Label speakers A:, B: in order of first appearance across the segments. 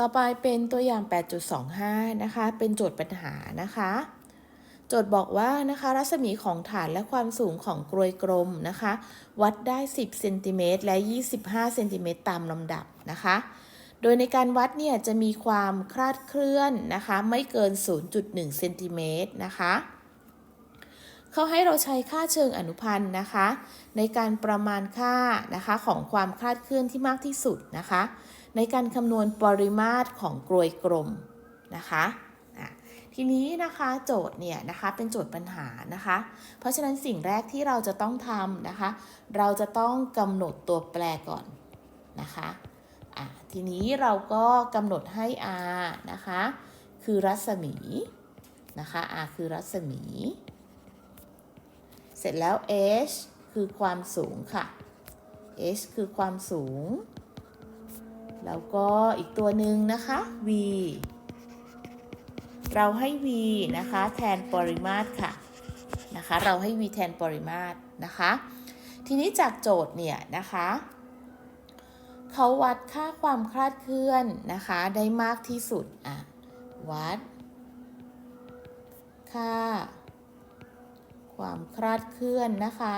A: ต่อไปเป็นตัวอย่าง 8.25 นะคะ เป็นโจทย์ปัญหานะคะ โจทย์บอกว่านะคะ รัศมีของฐานและความสูงของกรวยกลมนะคะ วัดได้ 10เซนติเมตรและ 25เซนติเมตรตามลำดับนะคะ โดยในการวัดเนี่ยจะมีความคลาดเคลื่อนนะคะ ไม่เกิน 0.1เซนติเมตรนะคะ เขาให้เราใช้ค่าเชิงอนุพันธ์นะคะ ในการประมาณค่านะคะของความคลาดเคลื่อนที่มากที่สุดนะคะ ในการคำนวณปริมาตรของกรวยกลมนะคะทีนี้นะคะโจทย์เนี่ยนะคะเป็นโจทย์ปัญหานะคะ เพราะฉะนั้นสิ่งแรกที่เราจะต้องทำนะคะ เราจะต้องกำหนดตัวแปรก่อนนะคะะทีนี้เราก็กำหนดให้ r นะคะคือรัศมีนะคะ r คือรัศมี เสร็จแล้ว h คือความสูงค่ะ h คือความสูง แล้วก็อีกตัวหนึ่งนะคะ v เราให้ v นะคะแทนปริมาตรค่ะนะคะเราให้ v แทนปริมาตรนะคะ ทีนี้จากโจทย์เนี่ยนะคะเขาวัดค่าความคลาดเคลื่อนนะคะได้มากที่สุดอะวัด ค่า ความคลาดเคลื่อนนะคะ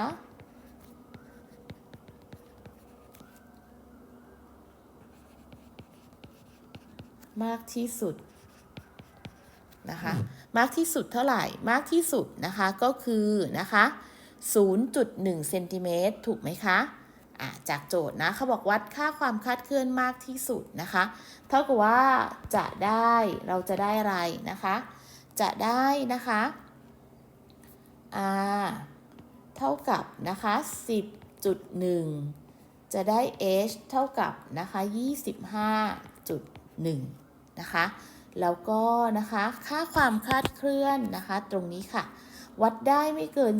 A: มากที่สุดนะคะมากที่สุดเท่าไหร่มากที่สุดนะคะก็คือนะคะ0.1เซนติเมตรถูกไหมคะจากโจทย์นะเขาบอกวัดค่าความคลาดเคลื่อนมากที่สุดนะคะเท่ากับว่าจะได้เราจะได้อะไรนะคะ จะได้นะคะ r เท่ากับนะคะ 10.1 จะได้ h เท่ากับนะคะ 25.1 นะคะ แล้วก็นะคะค่าความคลาดเคลื่อนนะคะ ตรงนี้ค่ะ วัดได้ไม่เกิน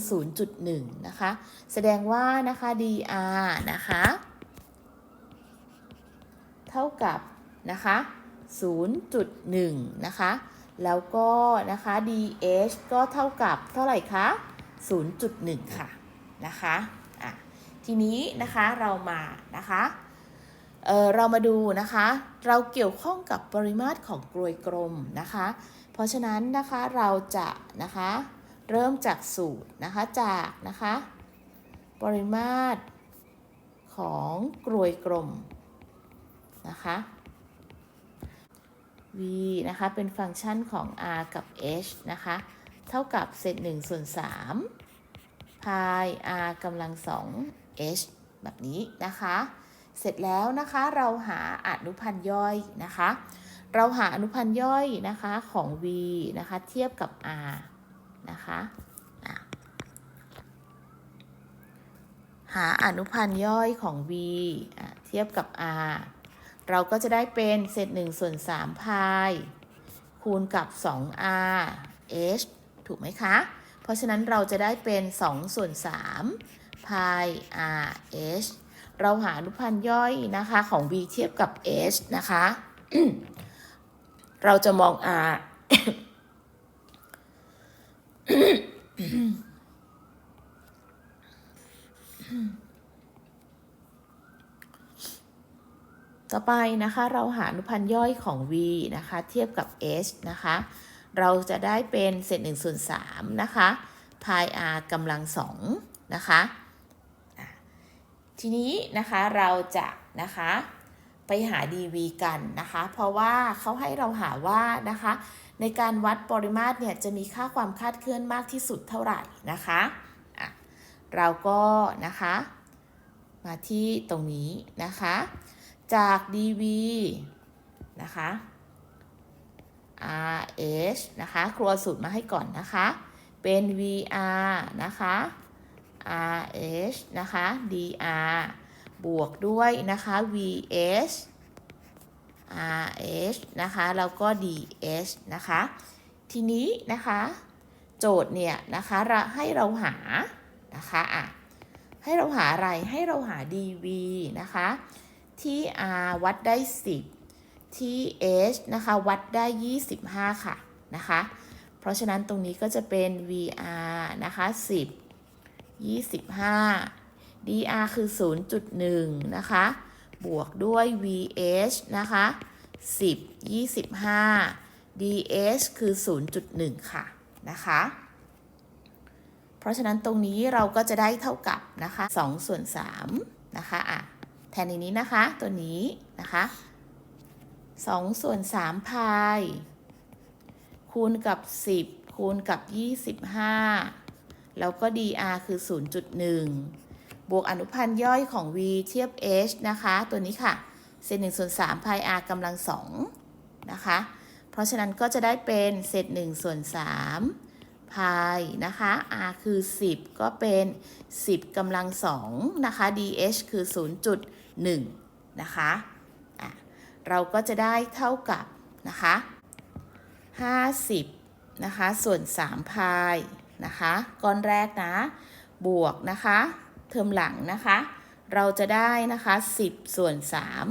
A: 0.1 นะคะ แสดงว่านะคะ dr นะคะ เท่ากับนะคะ 0.1 นะคะ แล้วก็นะคะ dh ก็เท่ากับเท่าไหร่คะ 0.1 ค่ะ นะคะ อะ ทีนี้นะคะเรามานะคะ เเรามาดูนะคะ เราเกี่ยวข้องกับปริมาตรของกรวยกลมนะคะ เพราะฉะนั้นนะคะเราจะนะคะเริ่มจากสูตรนะคะจากนะคะปริมาตรของกรวยกลมนะคะ v นะคะเป็นฟังก์ชันของ r กับ h นะคะ เท่ากับเศษ1ส่วน3พาย r กำลัง2 h แบบนี้นะคะ เสร็จแล้วนะคะเราหาอนุพันธ์ย่อยนะคะ เราหาอนุพันธ์ย่อยนะคะของ v นะคะเทียบกับ r นะคะหาอนุพันธ์ย่อยของ v เทียบกับ r เราก็จะได้เป็นเศษ1ส่วน3พายคูณกับ 2r h ถูกไหมคะ เพราะฉะนั้นเราจะได้เป็น 2 ส่วน3พาย r h เราหาอนุพันธ์ย่อยนะคะของ v เทียบกับ h นะคะ เราจะมอง r ต่อไปนะคะเราหาอนุพันธ์ย่อยของ v นะคะเทียบกับ h นะคะ เราจะได้เป็นเศษ1ส่วน3นะคะพาย r กำลัง2นะคะ ทีนี้นะคะเราจะนะคะไปหา dv กันนะคะ เพราะว่าเขาให้เราหาว่านะคะ ในการวัดปริมาตรเนี่ยจะมีค่าความคาดเคลื่อนมากที่สุดเท่าไหร่นะคะะเราก็นะคะ มาที่ตรงนี้นะคะ จาก dv นะคะ RH นะคะ ครัวสูตรมาให้ก่อนนะคะ เป็น VR นะคะ RH นะคะ DR บวกด้วยนะคะ VS RH นะคะ แล้วก็ DS นะคะ ทีนี้นะคะ โจทย์เนี่ยนะคะให้เราหานะคะอะให้เราหาอะไรให้เราหา dv นะคะที่ r วัดได้ 10ที่ h นะคะ วัดได้ 25 ค่ะนะคะ เพราะฉะนั้นตรงนี้ก็จะเป็น vr นะคะ 10 25 dr คือ 0.1 นะคะ บวกด้วย vh นะคะ 10 25 dh คือ 0.1 ค่ะ นะคะ เพราะฉะนั้นตรงนี้เราก็จะได้เท่ากับนะคะ2ส่วน3นะคะ อะ แทนในนี้นะคะ ตัวนี้นะคะ2ส่วน3พาย คูณกับ 10 คูณกับ 25 แล้วก็ dr คือ 0.1 บวกอนุพันธ์ย่อยของ v เทียบ h นะคะ ตัวนี้ค่ะ เศษ1ส่วน3พาย r กำลัง2นะคะ เพราะฉะนั้นก็จะได้เป็นเศษ1ส่วน3พายนะคะ r คือ 10 ก็เป็น 10กำลัง2นะคะ dh คือ 0.1 นะคะะเราก็จะได้เท่ากับนะคะ 50 นะคะ ส่วน3พาย นะคะก้อนแรกนะ บวกนะคะ เทอมหลังนะคะ เราจะได้นะคะ 10 ส่วน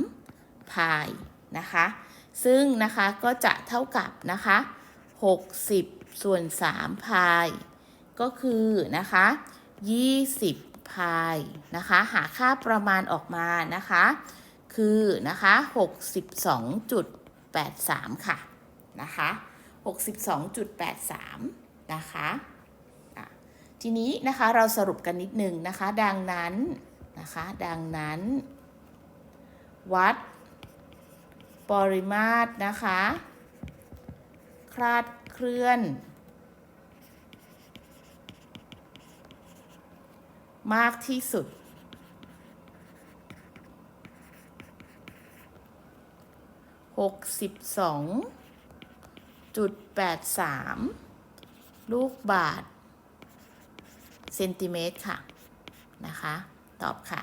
A: 3พายนะคะ ซึ่งนะคะก็จะเท่ากับนะคะ 60 ส่วน3พาย ก็คือนะคะ20พายนะคะ หาค่าประมาณออกมานะคะ คือนะคะ62.83 ค่ะนะคะ 62.83 นะคะอะ ทีนี้นะคะเราสรุปกันนิดหนึ่งนะคะ ดังนั้นนะคะ ดังนั้น วัด ปริมาตรนะคะ คลาดเคลื่อน มากที่สุด หกสิบสองจุดแปดสามลูกบาท เซนติเมตรค่ะนะคะ ตอบค่ะ